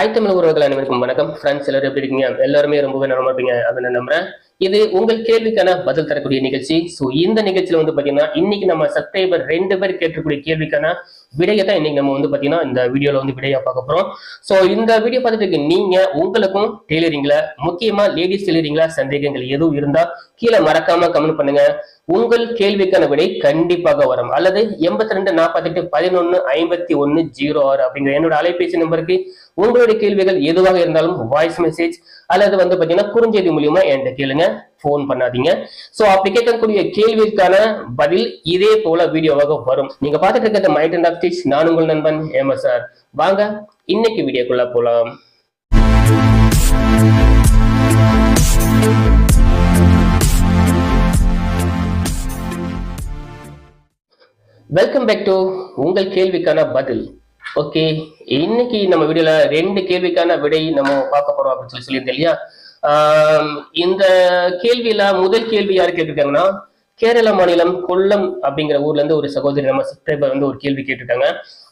தாய் தமிழ் உறவுகள் அனைவருக்கும் வணக்கம். ஃப்ரெண்ட்ஸ் எல்லாரும் எப்படி இருக்கீங்க? எல்லாருமே ரொம்பவே நல்லா இருப்பீங்க அப்படின்னு நம்புறேன். இது உங்கள் கேள்விக்கான பதில் தரக்கூடிய நிகழ்ச்சி. ஸோ இந்த நிகழ்ச்சியில வந்து பாத்தீங்கன்னா இன்னைக்கு நம்ம சப்ஸ்கிரைபர் ரெண்டு பேர் கேட்கக்கூடிய கேள்விக்கான விடையை தான் இன்னைக்கு நம்ம வந்து பாத்தீங்கன்னா இந்த வீடியோல வந்து விடையா பார்க்க போறோம். ஸோ இந்த வீடியோ பார்த்துட்டு நீங்க உங்களுக்கும் டெய்லரிங்ல முக்கியமா லேடிஸ் டெய்லரிங்ல சந்தேகங்கள் எதுவும் இருந்தா கீழே மறக்காம கமெண்ட் பண்ணுங்க. உங்கள் கேள்விக்கான விடை கண்டிப்பாக வரும். அல்லது எண்பத்தி ரெண்டு நாற்பத்தெட்டு பதினொன்னு ஐம்பத்தி ஒன்னு ஜீரோ ஆறு அப்படிங்கிற என்னோட அலைபேசி நம்பருக்கு உங்களுடைய கேள்விகள் எதுவாக இருந்தாலும் வாய்ஸ் மெசேஜ் அல்லது வந்து பாத்தீங்கன்னா குறுஞ்செய்தி மூலியமா என்கிட்ட கேளுங்க. ஃபோன் பண்ணாதீங்க. சோ அப்படி கேட்கக்கூடிய கேள்விக்கான பதில் இதே போல வீடியோவாக வரும். நீங்க பார்த்துட்டு இருக்கிறது மைட் அண்ட் ஆப்டிக்ஸ் நான் உங்கள் நண்பன் எம் சார். வாங்க இன்னைக்கு வீடியோக்குள்ள போலாம். வெல்கம் பேக் டு உங்கள் கேள்விக்கான பதில். ஓகே இன்னைக்கு நம்ம வீடியோல ரெண்டு கேள்விக்கான விடை நம்ம பார்க்க போறோம் அப்படின்னு சொல்லி சொல்லியிருந்தேன் இல்லையா? இந்த கேள்வியில முதல் கேள்வி யார் கேட்டிருக்காங்கன்னா கேரள மாநிலம் கொல்லம் அப்படிங்கிற ஊர்ல இருந்து ஒரு சகோதரி நம்ம சப்ஸ்கிரைபர் வந்து ஒரு கேள்வி கேட்டிருக்காங்க.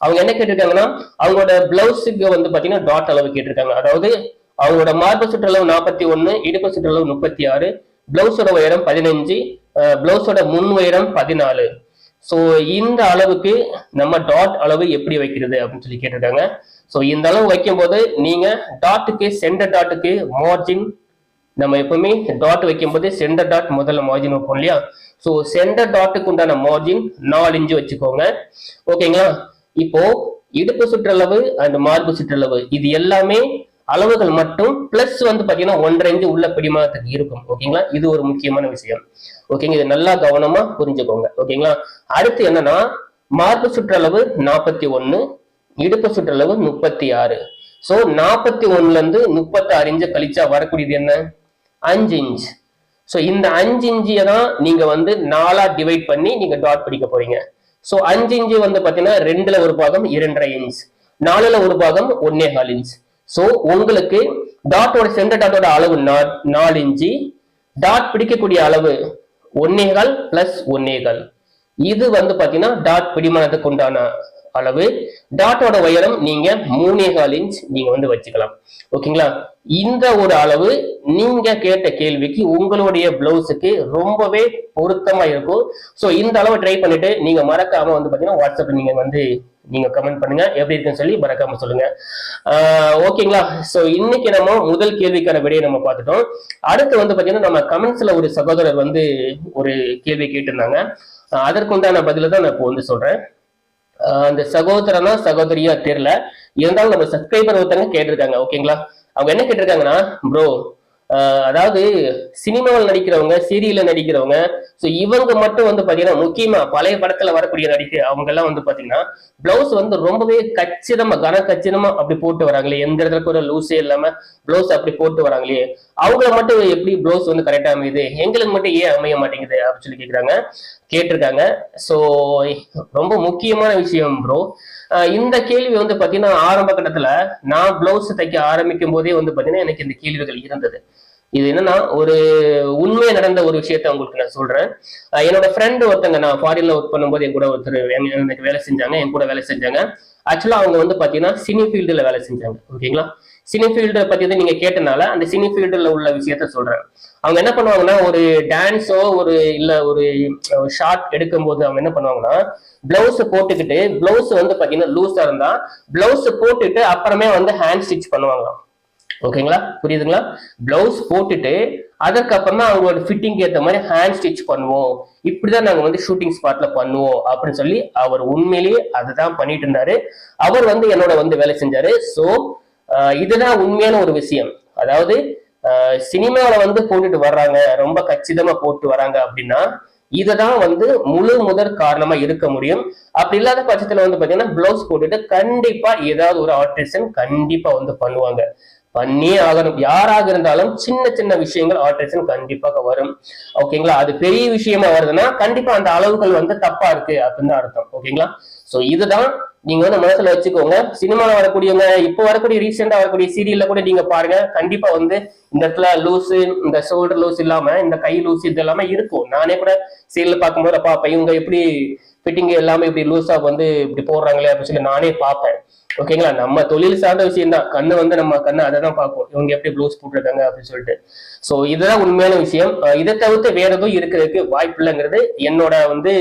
அவங்க என்ன கேட்டிருக்காங்கன்னா அவங்களோட பிளவுஸுக்கு வந்து பாத்தீங்கன்னா டாட் அளவு கேட்டிருக்காங்க. அதாவது அவங்களோட மார்பு சுற்றளவு நாற்பத்தி ஒன்னு இடுப்பு சுற்றளவு முப்பத்தி ஆறு பிளவுஸோட உயரம் பதினஞ்சு பிளவுஸோட முன் உயரம் பதினாலு. ஸோ இந்த அளவுக்கு நம்ம டாட் அளவு எப்படி வைக்கிறது அப்படின்னு சொல்லி கேட்டிருக்காங்க. ஸோ இந்த அளவு வைக்கும்போது நீங்க டாட்டுக்கு சென்டர் டாட்டுக்கு மார்ஜின் நம்ம எப்பவுமே டாட் வைக்கும்போது சென்டர் டாட் முதல்ல மார்ஜின் வைப்போம் இல்லையா? ஸோ சென்டர் டாட்டுக்கு உண்டான மார்ஜின் நாலு இன்ச்சு வச்சுக்கோங்க. ஓகேங்களா இப்போ இடுப்பு சுற்றளவு அண்ட் மார்பு சுற்றளவு இது எல்லாமே அளவுகள் மட்டும் பிளஸ் வந்து பாத்தீங்கன்னா ஒன்றரை இன்ச்சு உள்ள பிடிமானத்துக்கு இருக்கும். ஓகேங்களா இது ஒரு முக்கியமான விஷயம். ஓகேங்க இது நல்லா கவனமா புரிஞ்சுக்கோங்க. ஓகேங்களா அடுத்து என்னன்னா மார்பு சுற்றளவு நாற்பத்தி ஒன்னு இடுப்பு சுற்றளவு முப்பத்தி ஆறு. சோ நாற்பத்தி ஒண்ணுல இருந்து முப்பத்தி ஆறு இன்ச்சு கழிச்சா வரக்கூடியது என்ன? அஞ்சு இன்ச் சோ இந்த அஞ்சு இன்ச்சியை தான் நீங்க வந்து நாலா டிவைட் பண்ணி நீங்க டாட் பிடிக்க போறீங்க. சோ அஞ்சு இன்ச்சு வந்து பாத்தீங்கன்னா ரெண்டுல ஒரு பாகம் இரண்டரை இன்ச் நாலுல ஒரு பாகம் ஒன்னே கால் இன்ச் சோ உங்களுக்கு டாட்டோட சென்டர் டாட்டோட அளவு நா- நாலு இன்ச்சு டாட் பிடிக்கக்கூடிய அளவு ஒன்னேகால் பிளஸ் ஒன்னேகால். இது வந்து பாத்தீங்கன்னா டாட் பிடிமானத்துக்கு உண்டான அளவு. டாட்டோட உயரம் நீங்க மூணேகால் இன்ச் நீங்க வந்து வச்சுக்கலாம். ஓகேங்களா? இந்த ஒரு அளவு நீங்க கேட்ட கேள்விக்கு உங்களுடைய பிளவுஸுக்கு ரொம்பவே பொருத்தமா இருக்கும். சோ இந்த அளவு ட்ரை பண்ணிட்டு நீங்க மறக்காம வந்து பாத்தீங்கன்னா வாட்ஸ்அப்ல நீங்க வந்து நீங்கள் கமெண்ட் பண்ணுங்க. எப்படி இருக்குன்னு சொல்லி மறக்காம சொல்லுங்க. ஓகேங்களா ஸோ இன்னைக்கு நம்ம முதல் கேள்விக்கான விடையை நம்ம பார்த்துட்டோம். அடுத்து வந்து பார்த்தீங்கன்னா நம்ம கமெண்ட்ஸில் ஒரு சகோதரர் வந்து ஒரு கேள்வி கேட்டிருந்தாங்க. அதற்குண்டான பதில தான் நான் இப்போ வந்து சொல்கிறேன் அந்த சகோதரனா சகோதரியா தெரியல. இருந்தாலும் நம்ம சப்ஸ்கிரைபர் ஒருத்தங்க கேட்டிருக்காங்க. ஓகேங்களா அவங்க என்ன கேட்டிருக்காங்கன்னா ப்ரோ அதாவது சினிமாவில் நடிக்கிறவங்க சீரியல்ல நடிக்கிறவங்க ஸோ இவங்க மட்டும் வந்து பாத்தீங்கன்னா முக்கியமா பழைய படத்துல வரக்கூடிய நடிகை அவங்க எல்லாம் வந்து பாத்தீங்கன்னா பிளவுஸ் வந்து ரொம்பவே கச்சிதமா கன கச்சிதமா அப்படி போட்டு வராங்களே. எந்த இடத்துல கூட லூஸே இல்லாம பிளவுஸ் அப்படி போட்டு வராங்களே. அவங்கள மட்டும் எப்படி பிளவுஸ் வந்து கரெக்டா அமையுது? எங்களுக்கு மட்டும் ஏன் அமைய மாட்டேங்குது அப்படின்னு சொல்லி கேக்குறாங்க. கேட்டிருக்காங்க. ஸோ ரொம்ப முக்கியமான விஷயம் ப்ரோ இந்த கேள்வி வந்து பார்த்தீங்கன்னா ஆரம்ப கட்டத்தில் நான் பிளவுஸ் தைக்க ஆரம்பிக்கும் போதே வந்து பார்த்தீங்கன்னா எனக்கு இந்த கேள்விகள் இருந்தது. இது என்னன்னா ஒரு உண்மையா நடந்த ஒரு விஷயத்த உங்களுக்கு நான் சொல்றேன். என்னோட ஃப்ரெண்டு ஒருத்தங்க நான் ஃபாரின்ல ஒர்க் பண்ணும்போது என் கூட ஒருத்தர் எனக்கு வேலை செஞ்சாங்க என் கூட வேலை செஞ்சாங்க. ஆக்சுவலா அவங்க வந்து பாத்தீங்கன்னா சினி ஃபீல்டுல வேலை செஞ்சாங்க. ஓகேங்களா சினிஃபீல்டை பத்தி தான் நீங்க கேட்டனால அந்த சினிஃபீல்டுல உள்ள விஷயத்த சொல்றேன். அவங்க என்ன பண்ணுவாங்கன்னா ஒரு டான்ஸோ ஒரு இல்ல ஒரு ஷார்ட் எடுக்கும் போது அவங்க என்ன பண்ணுவாங்கன்னா பிளவுஸ் போட்டுக்கிட்டு பிளவுஸ் வந்து பாத்தீங்கன்னா லூஸா இருந்தா பிளவுஸ் போட்டுட்டு அப்புறமே வந்து ஹேண்ட் ஸ்டிச் பண்ணுவாங்களாம். ஓகேங்களா? புரியுதுங்களா? பிளவுஸ் போட்டுட்டு அதுக்கப்புறம் தான் அவங்களோட ஃபிட்டிங் ஏத்த மாதிரி ஹேண்ட் ஸ்டிச் பண்ணுவோம். இப்படிதான் நாங்க வந்து ஷூட்டிங் ஸ்பாட்ல பண்ணுவோம் அப்படின்னு சொல்லி அவர் உண்மையிலேயே அதுதான் பண்ணிட்டு இருந்தாரு. அவர் வந்து என்னோட வந்து வேலை செஞ்சாரு. சோ இதுதான் உண்மையான ஒரு விஷயம். அதாவது சினிமாவில் வந்து போட்டுட்டு வர்றாங்க ரொம்ப கச்சிதமா போட்டு வராங்க அப்படின்னா இதுதான் வந்து முழு முதற் காரணமா இருக்க முடியும். அப்படி இல்லாத பட்சத்துல வந்து பாத்தீங்கன்னா பிளவுஸ் போட்டுட்டு கண்டிப்பா ஏதாவது ஒரு ஆல்ட்ரேஷன் கண்டிப்பா வந்து பண்ணுவாங்க. பண்ணியே ஆகணும். யாராக இருந்தாலும் சின்ன சின்ன விஷயங்கள் ஆல்ட்ரேஷன் கண்டிப்பாக வரும். ஓகேங்களா அது பெரிய விஷயமா வருதுன்னா கண்டிப்பா அந்த அளவுகள் வந்து தப்பா இருக்கு அப்படின்னு தான் அர்த்தம். ஓகேங்களா சோ இதுதான் நீங்க வந்து மனசுல வச்சுக்கோங்க. சினிமால வரக்கூடியவங்க இப்போ வரக்கூடிய ரீசெண்டா வரக்கூடிய சீரியல்ல கூட நீங்க பாருங்க. கண்டிப்பா வந்து இந்த இடத்துல லூஸ் இந்த ஷோல்டர் லூஸ் இல்லாம இந்த கை லூஸ் இது எல்லாமே இருக்கும். நானே கூட சீரியல் பார்க்கும்போது பாப்பேன் இவங்க எப்படி ஃபிட்டிங் எல்லாமே இப்படி லூஸா வந்து இப்படி போடுறாங்களே அப்படின்னு சொல்லி நானே பார்ப்பேன். ஓகேங்களா? நம்ம தொழில் சார்ந்த விஷயம் தான் கண்ணு வந்து நம்ம கண்ணு அதை தான் பார்ப்போம். இவங்க எப்படி ப்ளவுஸ் போட்டிருக்காங்க அப்படின்னு சொல்லிட்டு. ஸோ இதுதான் உண்மையான விஷயம். இதை தவிர்த்து வேற எதுவும் இருக்கிறதுக்கு வாய்ப்பு இல்லைங்கிறது என்னோட வந்து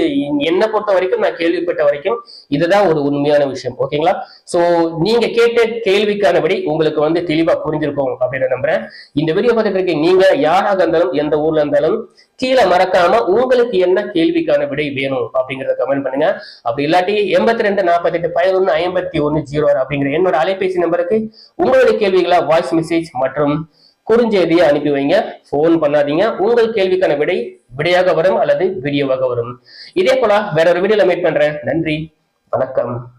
என்னை பொறுத்த வரைக்கும் நான் கேள்விப்பட்ட வரைக்கும் இதுதான் ஒரு உண்மையான விஷயம். ஓகேங்களா? ஸோ நீங்க கேட்ட கேள்விக்கான உங்களுக்கு வந்து தெளிவா புரிஞ்சிருக்கும் அப்படின்னு நம்புறேன். இந்த வீடியோ பார்த்துட்டு இருக்கீங்க நீங்க யாராக இருந்தாலும் எந்த ஊர்ல இருந்தாலும் கீழே மறக்காம உங்களுக்கு என்ன கேள்விக்கான விடை வேணும் அப்படிங்கறத கமெண்ட் பண்ணுங்க. அப்படி இல்லாட்டி எண்பத்தி ரெண்டு நாற்பத்தி எட்டு பதினொன்னு ஐம்பத்தி ஒன்னு ஜீரோ அப்படிங்கிற என்னோட அலைபேசி நம்பருக்கு உங்களுடைய கேள்விகளை வாய்ஸ் மெசேஜ் மற்றும் குறுஞ்செய்தியை அனுப்பி வைங்க. ஃபோன் பண்ணாதீங்க. உங்கள் கேள்விக்கான விடை விடையாக வரும் அல்லது வீடியோவாக வரும். இதே போல வேற ஒரு வீடியோல மீட் பண்றேன். நன்றி. வணக்கம்.